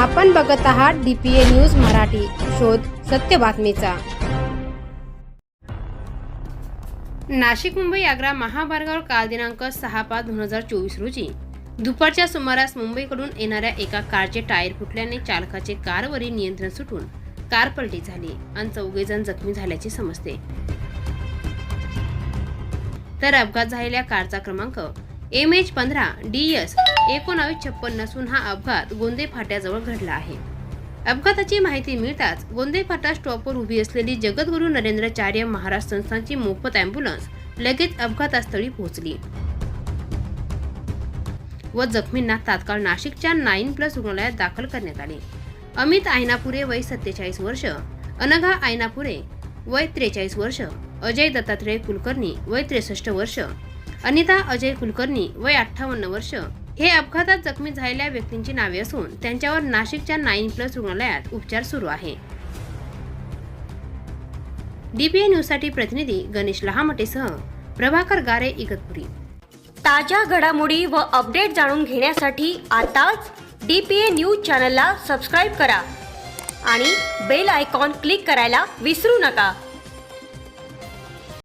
आपण बघत आहात डीपीए न्यूज मराठी. शोध सत्य बातमीचा. नाशिक मुंबई आग्रा महामार्गावर काल दिनांक सहा पाच दोन हजार चोवीस रोजी दुपारच्या सुमारास मुंबईकडून येणाऱ्या एका कारचे टायर फुटल्याने चालकाचे कारवरील नियंत्रण सुटून कार पलटी झाली आणि चौघे जण जखमी झाल्याचे समजते. तर अपघात झालेल्या कारचा क्रमांक एम एच पंधरा डी एस एकोणावीस छप्पन नसून हा अपघात गोंदे फाट्याजवळ घडला आहे. अपघाताची माहिती मिळताच गोंदे फाटा स्टॉपवर उभी असलेली जगद्गुरू नरेंद्राचार्य महाराज संस्थांची मोफत अँब्युलन्स लगेच अपघातास्थळी पोहोचली. व जखमींना तात्काळ नाशिकच्या नाईन प्लस रुग्णालयात दाखल करण्यात आले. अमित आयनापुरे वय सत्तेचाळीस वर्ष अनघा आयनापुरे वय त्रेचाळीस वर्ष अजय दत्तात्रय कुलकर्णी वय त्रेसष्ट वर्ष अनिता अजय कुलकर्णी वय अठ्ठावन्न वर्ष. हे अपघातात जखमी झालेल्या व्यक्तींची नावे असून त्यांच्यावर नाशिकच्या नाईन प्लस रुग्णालयात उपचार सुरू आहे. डीपीए न्यूजसाठी प्रतिनिधी गणेश लहामटेसह प्रभाकर गारे इगतपुरी. ताज्या घडामोडी व अपडेट जाणून घेण्यासाठी आताच डी पी ए न्यूज चॅनलला सबस्क्राईब करा आणि बेल आयकॉन क्लिक करायला विसरू नका.